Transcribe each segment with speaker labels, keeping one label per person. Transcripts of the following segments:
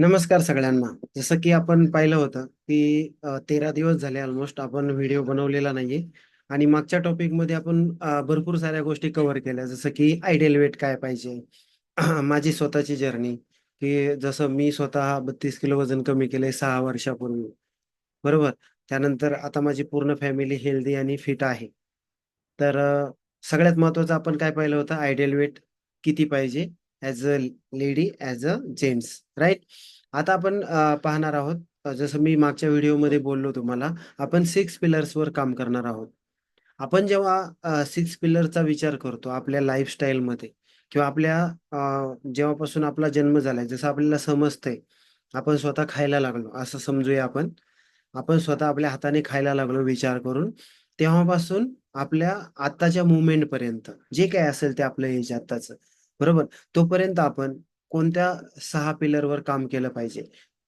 Speaker 1: नमस्कार सगळ्यांना. जसं की आपण पाहिलं होतं, की तेरा दिवस झाले ऑलमोस्ट आपण व्हिडिओ बनवलेला नाहीये आणि मागच्या टॉपिकमध्ये आपण भरपूर साऱ्या गोष्टी कव्हर केल्या. जसं की आयडियल वेट काय पाहिजे? माझी स्वतःची जर्नी, की जसं मी स्वतः 32 किलो वजन कमी केलंय सहा वर्षापूर्वी. बरोबर. त्यानंतर आता माझी पूर्ण फॅमिली हेल्दी आणि फिट आहे. तर सगळ्यात महत्त्वाचं आपण काय पाहिलं होतं आयडियल वेट किती पाहिजे as a lady, as a gents right आता आपण पाहणार आहोत जसं मी मागच्या व्हिडिओमध्ये बोललो तुम्हाला, आपण सिक्स पिलर्सवर काम करणार आहोत. आपण जेव्हा सिक्स पिलरचा विचार करतो आपल्या लाईफस्टाईलमध्ये किंवा आपल्या जेव्हापासून आपला जन्म झालाय, जसं आपल्याला समजतंय, आपण स्वतः खायला लागलो असं समजूया आपण. आपण स्वतः आपल्या हाताने खायला लागलो विचार करून, तेव्हापासून आपल्या आत्ताच्या मोमेंटपर्यंत जे काही असेल ते आपलं एज आत्ताचं, बरोबर? तोपर्यंत आपण कोणत्या सहा पिलरवर काम केलं पाहिजे,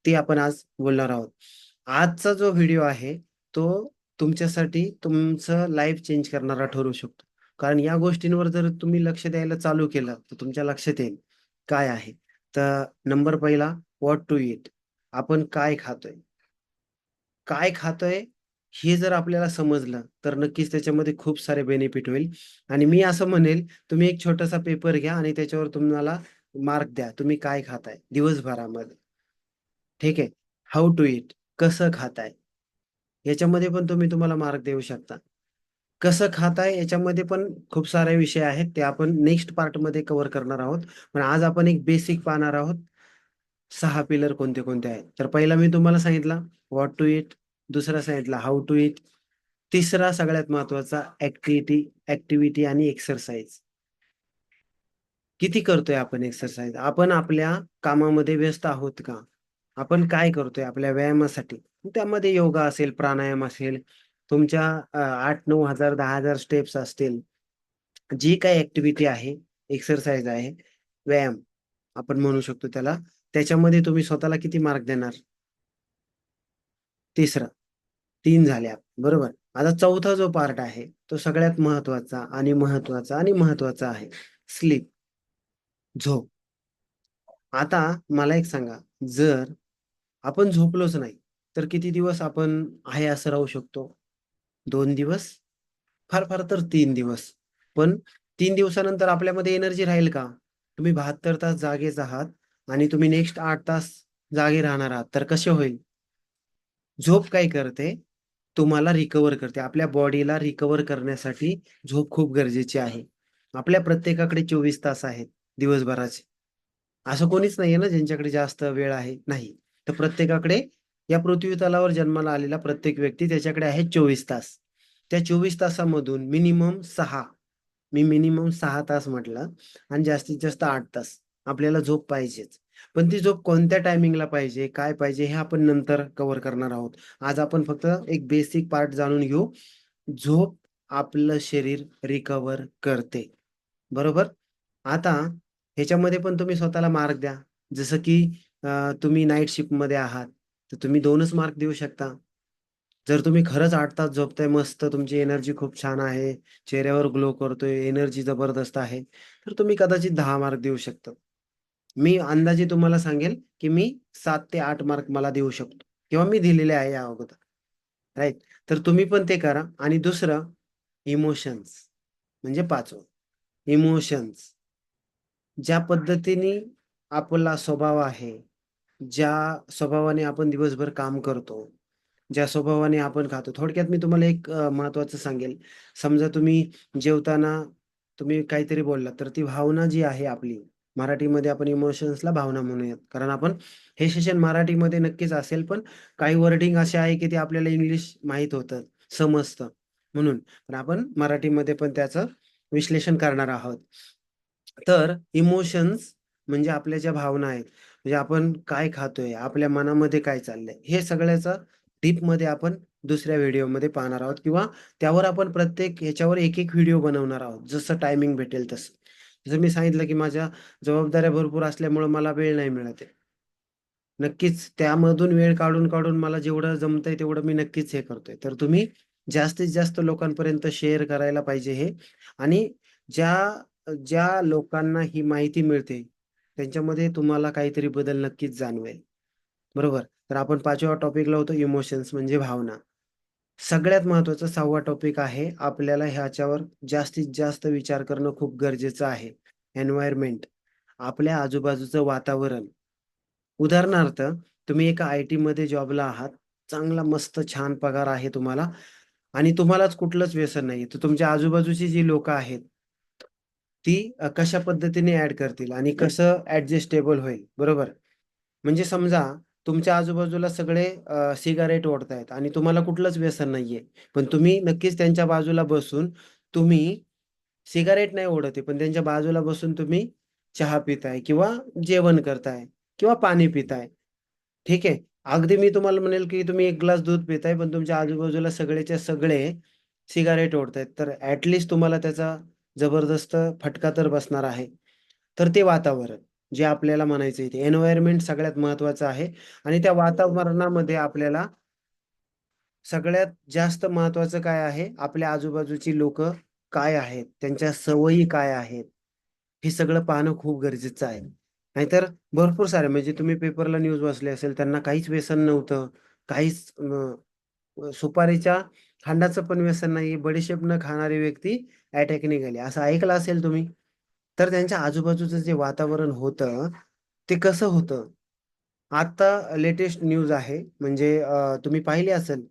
Speaker 1: ते आपण आज बोलणार आहोत. आजचा जो व्हिडिओ आहे, तो तुमच्यासाठी तुमचं लाईफ चेंज करणारा ठरू शकतो. कारण या गोष्टींवर जर तुम्ही लक्ष द्यायला चालू केलं, तर तुमच्या लक्षात येईल काय आहे. तर नंबर पहिला व्हॉट टू इट आपण काय खातोय? काय खातोय हे जर आपल्याला समजलं, तर नक्कीच त्याच्यामध्ये खूप सारे बेनिफिट होईल आणि मी असं म्हणेल, तुम्ही एक छोटासा पेपर घ्या आणि त्याच्यावर तुम्हाला मार्क द्या. तुम्ही काय खाताय दिवसभरामध्ये. ठीक आहे. हाऊ टू इट कसं खाताय? याच्यामध्ये पण तुम्ही तुम्हाला मार्क देऊ शकता. कसं खाताय याच्यामध्ये पण खूप सारे विषय आहेत. ते आपण नेक्स्ट पार्टमध्ये कव्हर करणार आहोत. पण आज आपण एक बेसिक पाहणार आहोत. सहा पिलर कोणते-कोणते आहेत. तर पहिला मी तुम्हाला सांगितला व्हॉट टू इट दुसरा साईडला हाऊ टू इट तिसरा सगळ्यात महत्त्वाचा ऍक्टिव्हिटी ऍक्टिव्हिटी आणि एक्सरसाइज. किती करतोय आपण एक्सरसाइज? आपण आपल्या कामामध्ये व्यस्त आहोत का? आपण काय करतोय आपल्या व्यायामासाठी? त्यामध्ये योगा असेल, प्राणायाम असेल, तुमच्या आठ नऊ हजार दहा हजार स्टेप्स असतील. जी काही ऍक्टिव्हिटी आहे, एक्सरसाइज आहे, व्यायाम आपण म्हणू शकतो त्याला. त्याच्यामध्ये तुम्ही स्वतःला किती मार्क देणार? तिसरं. तीन झाल्या बरोबर. आता चौथा जो पार्ट आहे, तो सगळ्यात महत्त्वाचा आणि महत्त्वाचा आणि महत्त्वाचा आहे. स्लीप. झोप. आता मला एक सांगा, जर आपण झोपलोच नाही, तर किती दिवस आपण आहे असं राहू शकतो? दोन दिवस? फार फार तर तीन दिवस. पण तीन दिवसानंतर आपल्यामध्ये एनर्जी राहील का? तुम्ही 72 तास जागेच आहात आणि तुम्ही नेक्स्ट आठ तास जागे राहणार आहात, तर कसे होईल? झोप काय करते? तुम्हाला रिकवर करते. आपल्या बॉडीला रिकवर करण्यासाठी झोप खूप गरजेची आहे. आपल्या प्रत्येकाकडे 24 तास आहेत दिवसभराचे. असं कोणीच नाहीये ना ज्यांच्याकडे जास्त वेळ आहे? नाही. तर प्रत्येकाकडे या पृथ्वी तलावर जन्माला आलेला प्रत्येक व्यक्ती त्याच्याकडे आहे 24 तास. त्या 24 तासामधून मिनिमम सहा मी मिनिमम सहा तास म्हटलं आणि जास्तीत जास्त आठ तास आपल्याला झोप पाहिजेच. पण ती झोप कोणत्या टायमिंगला पाहिजे, काय पाहिजे हे आपण नंतर कव्हर करणार आहोत. आज आपण फक्त एक बेसिक पार्ट जाणून घेऊ. झोप आपलं शरीर रिकवर करते. बरोबर? आता ह्याच्यामध्ये पण तुम्ही स्वतःला मार्क द्या. जसं की तुम्ही नाईट शिफ्टमध्ये आहात, तर तुम्ही दोनच मार्क देऊ शकता. जर तुम्ही खरंच आठ तास झोपताय, मस्त तुमची एनर्जी खूप छान आहे, चेहऱ्यावर ग्लो करतोय, एनर्जी जबरदस्त आहे, तर तुम्ही कदाचित दहा मार्क देऊ शकता. मी अंदाजे तुम्हाला सांगेल, की मी सात ते आठ मार्क मला देऊ शकतो किंवा मी दिलेले आहे या अगोदर. राईट तर तुम्ही पण ते करा आणि दुसरं इमोशन्स म्हणजे पाचवं इमोशन्स. ज्या पद्धतीने आपला स्वभाव आहे, ज्या स्वभावाने आपण दिवसभर काम करतो, ज्या स्वभावाने आपण खातो. थोडक्यात मी तुम्हाला एक महत्वाचं महत्त्वाचं सांगेल. समजा तुम्ही जेवताना तुम्ही काहीतरी बोललात, तर ती भावना जी आहे आपली, मराठीमध्ये आपण इमोशन्सला भावना म्हणूयात. कारण आपण हे सेशन मराठीमध्ये नक्कीच असेल, पण काही वर्डिंग असे आहे, की ते आपल्याला इंग्लिश माहीत होतं, समजतं म्हणून. पण आपण मराठीमध्ये पण त्याचं विश्लेषण करणार आहोत. तर इमोशन्स म्हणजे आपल्या ज्या भावना आहेत, म्हणजे आपण काय खातोय, आपल्या मनामध्ये काय चाललंय, हे सगळ्याचं डीपमध्ये आपण दुसऱ्या व्हिडिओमध्ये पाहणार आहोत किंवा त्यावर आपण प्रत्येक ह्याच्यावर एक-एक व्हिडिओ बनवणार आहोत, जसं टायमिंग भेटेल तसं. जसं मी सांगितलं, की माझ्या जबाबदाऱ्या भरपूर असल्यामुळं मला वेळ नाही मिळत आहे. नक्कीच त्यामधून वेळ काढून, काढून मला जेवढं जमतंय तेवढं मी नक्कीच हे करतोय. तर तुम्ही जास्तीत जास्त लोकांपर्यंत शेअर करायला पाहिजे हे आणि ज्या ज्या लोकांना ही माहिती मिळते, त्यांच्यामध्ये तुम्हाला काहीतरी बदल नक्कीच जाणवेल. बरोबर तर आपण पाचव्या टॉपिकला होतो इमोशन्स म्हणजे भावना सगळ्यात महत्त्वाचा सहावा टॉपिक आहे आपल्याला ह्याच्यावर जास्तीत जास्त विचार करणं खूप गरजेचं आहे. एन्व्हायरमेंट आपल्या आजूबाजूचं वातावरण. उदाहरणार्थ तुम्ही एका आय टी मध्ये जॉबला आहात चांगला मस्त छान पगार आहे तुम्हाला आणि तुम्हालाच कुठलंच व्यसन नाही तर तुमच्या आजूबाजूची जी लोक आहेत ती कशा पद्धतीने ऍड करतील आणि कसं ऍडजस्टेबल होईल? बरोबर? म्हणजे समजा तुमच्या आजूबाजूला सगळे सिगारेट ओढतायत आणि तुम्हाला कुठलंच व्यसन नाहीये. पण तुम्ही नक्कीच त्यांच्या बाजूला बसून तुम्ही सिगारेट नाही ओढत आहे पण त्यांच्या बाजूला बसून तुम्ही चहा पिताय किंवा जेवण करताय किंवा पाणी पिताय. ठीक आहे? अगदी मी तुम्हाला म्हणेल की तुम्ही एक ग्लास दूध पिताय पण तुमच्या आजूबाजूला सगळेच्या सगळे सिगारेट ओढतायत. तर ऍटलिस्ट तुम्हाला त्याचा जबरदस्त फटका तर बसणार आहे. तर ते वातावरण. जे आपल्याला म्हणायचं इथे एन्व्हायरमेंट सगळ्यात महत्वाचं आहे. आणि त्या वातावरणामध्ये आपल्याला सगळ्यात जास्त महत्वाचं काय आहे? आपल्या आजूबाजूची लोक काय आहेत? त्यांच्या सवयी काय आहेत? हे सगळं पाहणं खूप गरजेचं आहे. नाहीतर भरपूर सारे म्हणजे तुम्ही पेपरला न्यूज वाचले असेल त्यांना काहीच व्यसन नव्हतं. काहीच सुपारीच्या खांडाचं पण व्यसन नाही बडीशेप न खाणारी व्यक्ती अटॅकने गेली असं ऐकलं असेल तुम्ही? तर त्यांच्या आजूबाजूचं जे वातावरण होतं ते कसं होतं? आता लेटेस्ट न्यूज आहे. म्हणजे तुम्ही पाहिली असेल.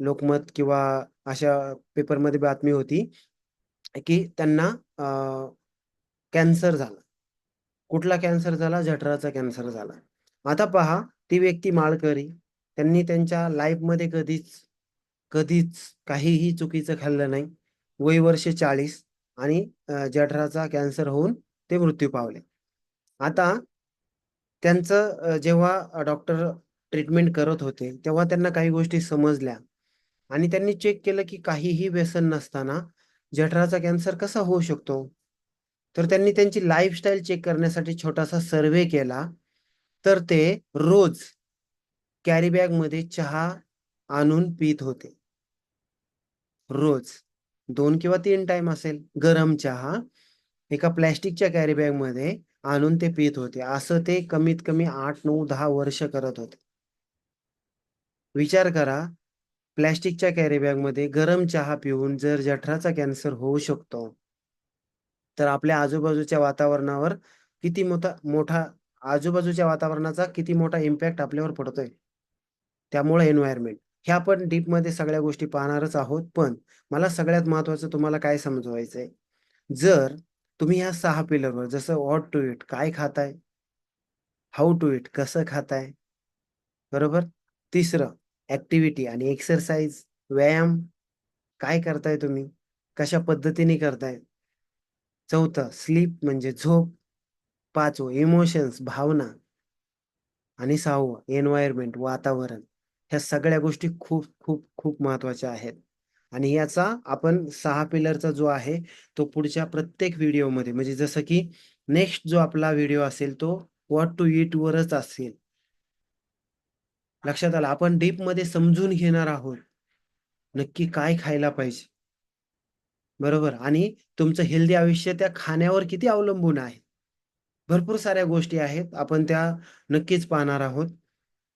Speaker 1: लोकमत किंवा अशा पेपरमध्ये बातमी होती की त्यांना कॅन्सर झाला. कुठला कॅन्सर झाला? जठराचा कॅन्सर झाला. आता पहा ती व्यक्ती माळकरी. त्यांनी त्यांच्या लाईफमध्ये कधीच कधीच काहीही चुकीचं खाल्लं नाही. वय वर्ष चाळीस. आणि जठराचा कॅन्सर होऊन ते मृत्यू पावले. आता त्यांचं जेव्हा डॉक्टर ट्रीटमेंट करत होते तेव्हा त्यांना काही गोष्टी समजल्या. आणि त्यांनी चेक केलं की काहीही व्यसन नसताना जठराचा कॅन्सर कसा होऊ शकतो? तर त्यांनी त्यांची लाईफस्टाईल चेक करण्यासाठी छोटासा सर्वे केला. तर ते रोज कॅरी बॅगमध्ये चहा आणून पित होते. रोज. दोन किंवा तीन टाइम असेल. गरम चहा एका प्लॅस्टिकच्या कॅरी बॅगमध्ये आणून ते पित होते. असं ते कमीत कमी आठ नऊ दहा वर्ष करत होते. विचार करा प्लॅस्टिकच्या कॅरी बॅगमध्ये गरम चहा पिऊन जर जठराचा कॅन्सर होऊ शकतो तर आपल्या आजूबाजूच्या वातावरणावर किती मोठा मोठा आजूबाजूच्या वातावरणाचा किती मोठा इम्पॅक्ट आपल्यावर पडतोय. त्यामुळे एन्व्हायरमेंट हे आपण डीपमध्ये सगळ्या गोष्टी पाहणारच आहोत. पण मला सगळ्यात महत्वाचं तुम्हाला काय समजवायचंय? जर तुम्ही ह्या सहा पिलरवर जसं व्हॉट टू इट काय खाताय? हाऊ टू इट कसं खाताय? बरोबर? तिसरं ऍक्टिव्हिटी आणि एक्सरसाइज व्यायाम काय करताय तुम्ही? कशा पद्धतीने करताय? चौथं स्लीप म्हणजे झोप. पाचवं इमोशन्स भावना. आणि सहावं एन्व्हायरमेंट वातावरण. ह्या सगळ्या गोष्टी खूप खूप खूप महत्त्वाच्या आहेत. आणि याचा आपण सहा पिलरचा जो आहे तो पुढच्या प्रत्येक व्हिडिओमध्ये म्हणजे जसं की नेक्स्ट जो आपला व्हिडिओ असेल तो व्हॉट टू इट वरच असेल. लक्षात आलं? आपण डीपमध्ये समजून घेणार आहोत. नक्की काय खायला पाहिजे. बरोबर? आणि तुमचं हेल्दी आयुष्य त्या खाण्यावर किती अवलंबून आहे? भरपूर साऱ्या गोष्टी आहेत. आपण त्या नक्कीच पाहणार आहोत.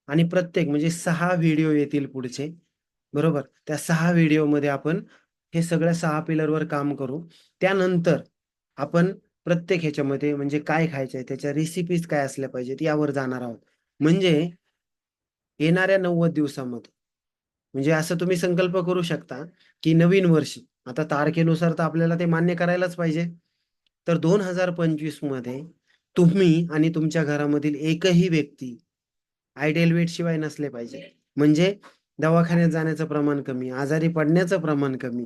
Speaker 1: आणि प्रत्येक म्हणजे सहा व्हिडिओ येतील पुढचे. बरोबर? त्या सहा व्हिडिओमध्ये आपण हे सगळ्या सहा पिलरवर काम करू. त्यानंतर आपण प्रत्येक ह्याच्यामध्ये म्हणजे काय खायचंय त्याच्या रेसिपीज काय असल्या पाहिजेत यावर जाणार आहोत. म्हणजे येणाऱ्या नव्वद दिवसामध्ये म्हणजे असं तुम्ही संकल्प करू शकता की नवीन वर्ष आता तारखेनुसार तर आपल्याला ते मान्य करायलाच पाहिजे. तर दोन हजार पंचवीसमध्ये तुम्ही आणि तुमच्या घरामधील एकही व्यक्ती आयडियल वेट शिवाय नसले पाहिजे. म्हणजे दवाखान्यात जाण्याचं प्रमाण कमी आजारी पडण्याचं प्रमाण कमी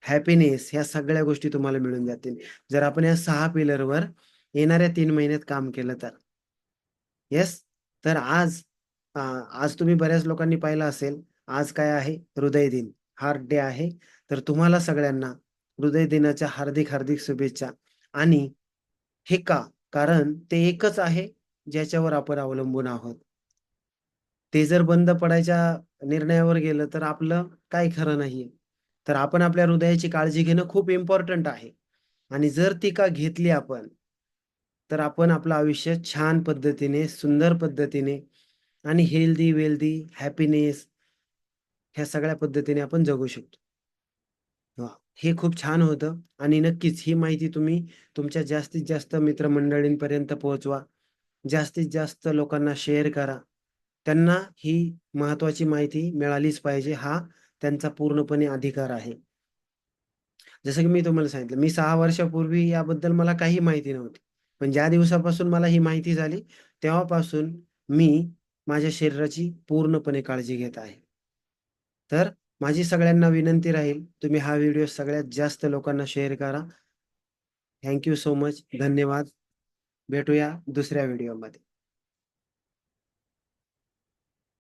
Speaker 1: हॅपीनेस ह्या सगळ्या गोष्टी तुम्हाला मिळून जातील. जर आपण या सहा पिलरवर येणाऱ्या तीन महिन्यात काम केलं तर. येस तर आज आज तुम्ही बऱ्याच लोकांनी पाहिलं असेल आज काय आहे? हृदय दिन. हार्ट डे आहे. तर तुम्हाला सगळ्यांना हृदय दिनाच्या हार्दिक हार्दिक शुभेच्छा. आणि हे का? कारण ते एकच आहे ज्याच्यावर आपण अवलंबून आहोत. ते जर बंद पडायच्या निर्णयावर गेलं तर आपलं काय खरं नाहीये तर आपण आपल्या हृदयाची काळजी घेणं खूप इम्पॉर्टंट आहे आणि जर ती का घेतली आपण तर आपण आपलं आयुष्य छान पद्धतीने सुंदर पद्धतीने आणि हेल्दी वेल्दी हॅपीनेस ह्या सगळ्या पद्धतीने आपण जगू शकतो. हे खूप छान होतं आणि नक्कीच ही माहिती तुम्ही तुमच्या जास्तीत जास्त मित्रमंडळींपर्यंत पोहोचवा. जास्तीत जास्त लोकांना शेअर करा. त्यांना ही महत्त्वाची माहिती मिळालीच पाहिजे हा त्यांचा पूर्णपणे अधिकार आहे. जसं की मी तुम्हाला सांगितलं, मी सहा वर्षापूर्वी याबद्दल मला काही माहिती नव्हती. पण ज्या दिवसापासून मला ही माहिती झाली, तेव्हापासून मी माझ्या शरीराची पूर्णपणे काळजी घेत आहे. तर माझी सगळ्यांना विनंती राहील, तुम्ही हा व्हिडिओ सगळ्यात जास्त लोकांना शेअर करा. Thank you so much. धन्यवाद. भेटूया दुसऱ्या व्हिडिओमध्ये.